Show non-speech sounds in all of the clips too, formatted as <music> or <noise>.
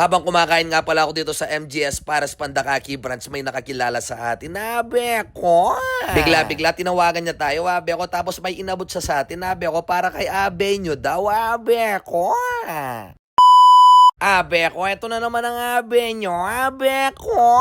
Habang kumakain nga pala ako dito sa MGS Paras Pandakaki branch, may nakakilala sa atin. Nabe ko. Bigla-bigla tinawagan niya tayo, abe ko. Tapos may inabot siya sa atin, abe ko. Para kay abe nyo daw, abe ko. Abe ko, eto na naman ang abe nyo, abe ko.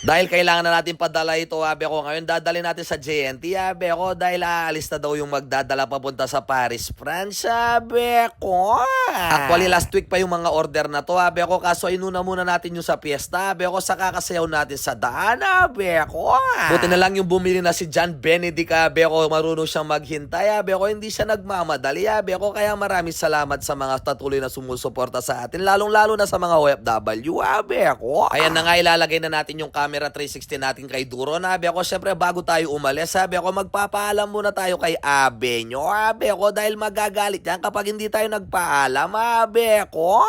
Dahil kailangan na natin padala ito, abe ko. Ngayon dadali natin sa JNT, abe ko. Dahil aalis na daw yung magdadala papunta sa Paris, France, abe ko. Actually, last week pa yung mga order na to, abe ko. Kaso inuna muna natin yung sa piyesta, abe ko. Saka kasayaw natin sa daan, abe ko. Buti na lang yung bumili na si John Benedict, abe ko. Marunong siyang maghintay, abe ko. Hindi siya nagmamadali, abe ko. Kaya maraming salamat sa mga patuloy na sumusuporta sa atin. Lalong-lalo na sa mga OFW, abe ko. Ayan na nga, ilalagay na natin yung camera 360 natin kay Duro. Nabi ako, syempre bago tayo umalis, sabi ako, magpapaalam muna tayo kay Abe nyo. Abe ko, dahil magagalit yan kapag hindi tayo nagpaalam, Abe ko.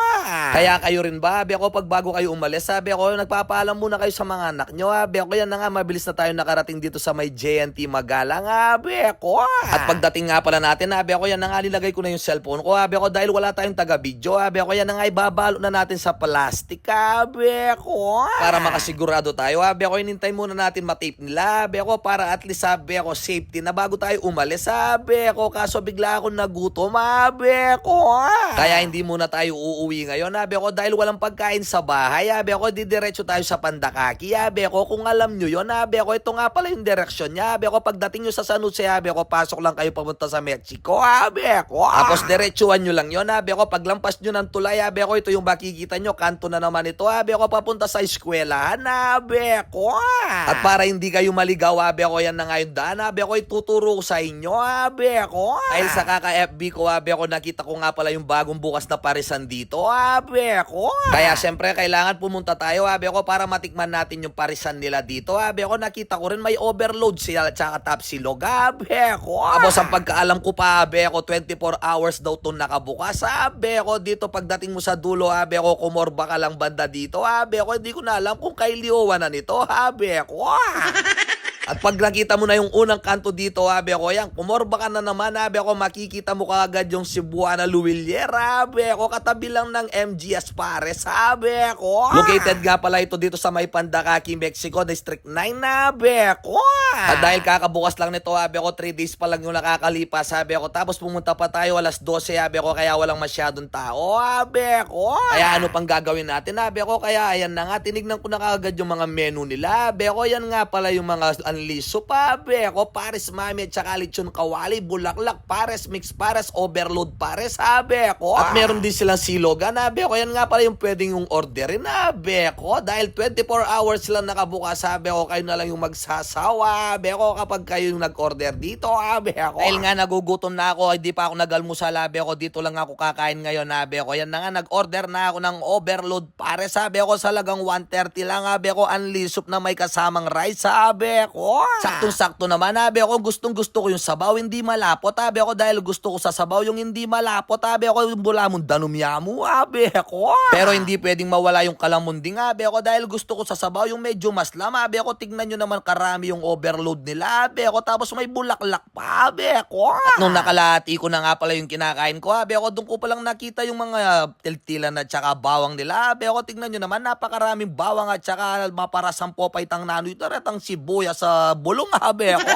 Kaya kayo rin ba, Abe ko, pag bago kayo umalis, sabi ako, nagpapaalam muna kayo sa mga anak nyo, Abe ko, yan na nga, mabilis na tayo nakarating dito sa may JNT Magalang, Abe ko. At pagdating nga pala natin, Abe ko, yan na nga, nilagay ko na yung cellphone ko, Abe ko, dahil wala tayong taga-video, Abe ko, yan na nga, ibabalo na natin sa plastic, Abe ko. Para makasigurado tayo, Abe ko, inintay muna natin matape nila, Abe ko, para at least, Abe ko, safety na bago tayo umalis, Abe ko, kaso bigla ako nagutom, Abe ko. Kaya hindi muna tayo uuwi ngayon, Abe ko, dahil walang pagkain sa bahay, Abe ko, didiretso tayo sa Pandakaki, Abe ko, kung alam nyo yun, Abe ko, ito nga pala yung direksyon niya, Abe ko, pagdating nyo sa San Jose, Abe ko, pasok lang kayo papunta sa Mexico, Abe ko. Tapos diretsuhan nyo lang yun, Abe ko, paglampas nyo ng tulay, Abe ko, ito yung makikita nyo, kanto na naman ito, Abe ko, papunta sa eskwelahan, Abe ko. At para hindi kayo maligaw, Abe ko, yan na nga yung daan, Abe ko, ituturo ko sa inyo, Abe ko. Dahil sa kaka-FB ko, Abe ko, nakita ko nga pala yung bagong bukas na parisan dito, Abe ko. Kaya syempre, kailangan pumunta tayo, Abe ko, para matikman natin yung parisan nila dito, Abe ko, nakita ko rin may overload sila at saka top silog, Abe ko. Tapos ang pagkaalam ko pa, Abe ko, 24 hours daw to nakabukas, Abe ko, dito pagdating mo sa dulo, Abe ko, kumorba ka lang banda dito, Abe ko, hindi ko na alam kung kay Liowa nito, Abe ko. <laughs> At pag nakita mo na yung unang kanto dito, abe ko, yan, kumorba ka na naman, abe ko, makikita mo kaagad yung Cebuana Luwiliera, abe ko, katabi lang ng MGS Pares, abe ko. Located nga pala ito dito sa may Pandakaki, Mexico, District 9, abe ko. At dahil kakabukas lang nito, abe ko, 3 days pa lang yung nakakalipas, abe ko, tapos pumunta pa tayo alas 12, abe ko, kaya walang masyadong tao, abe ko. Kaya ano pang gagawin natin, abe ko, kaya ayan na nga, tinignan ko na kaagad yung mga menu nila, abe ko, yan nga pala yung mga anliso pa, abe ko, pares mami at saka lechon kawali, bulaklak, pares, mix pares, overload pares, abe ko. At meron din silang silogan, abe ko, yan nga pala yung pwedeng yung orderin, abe ko, dahil 24 hours lang nakabukas, abe ko, kayo na lang yung magsasawa, abe ko, kapag kayo yung nag-order dito, abe ko. Dahil nga nagugutom na ako, hindi pa ako nag-almusal, abe ko, dito lang ako kakain ngayon, abe ko, yan na nga, nag-order na ako ng overload pares, sabi ko, sa lagang 130 lang, abe ko, anlisop na may kasamang rice, sabi ko. Saktong-sakto naman, abe ko, gustong gusto ko yung sabaw, hindi malapot, abe ko, dahil gusto ko sa sabaw yung hindi malapot, abe ko, yung bula mong danumyamu, abe ko. Pero hindi pwedeng mawala yung kalamunding, abe ko, dahil gusto ko sa sabaw yung medyo maslam, abe ko, tignan nyo naman karami yung overload nila, abe ko, tapos may bulaklak pa, abe ko. At nung nakalati ko na nga pala yung kinakain ko, abe ko, doon ko palang nakita yung mga tiltilan at saka bawang nila, abe ko, tignan nyo naman, napakaraming bawang at saka maparasang popay tang nanoy, taratang sibuya sa bulong, abe ko.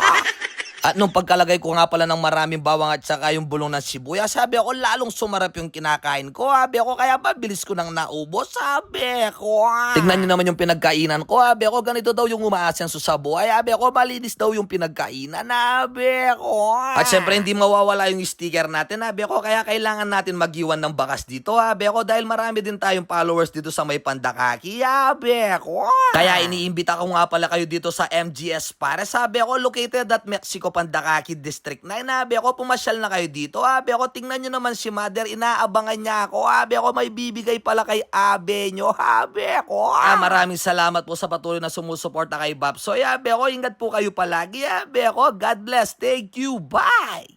At nung pagkalagay ko nga pala ng maraming bawang at saka yung bulong ng sibuyas, sabi ako lalong sumarap yung kinakain ko. Sabi ako kaya mabilis ko nang naubos. Sabi ko. Tignan nyo naman yung pinagkainan ko. Sabi ako ganito daw yung umaasenso sa buhay. Sabi ako malinis daw yung pinagkainan. Sabi ko. At syempre hindi mawawala yung sticker natin. Sabi ako kaya kailangan natin magiwan ng bakas dito. Sabi ako dahil marami din tayong followers dito sa may pandakaki. Sabi ko. Kaya iniimbita ko nga pala kayo dito sa MGS para sabi ako located at Mexico Pandakaki District 9. Abi ako, pumasyal na kayo dito. Abi ako, tingnan nyo naman si Mother. Inaabangan niya ako. Abi ako, may bibigay pala kay Abe nyo. Abi ako. Ah, maraming salamat po sa patuloy na sumusuporta kay Bob. So, abi ako, ingat po kayo palagi. Abi ako, God bless. Thank you. Bye!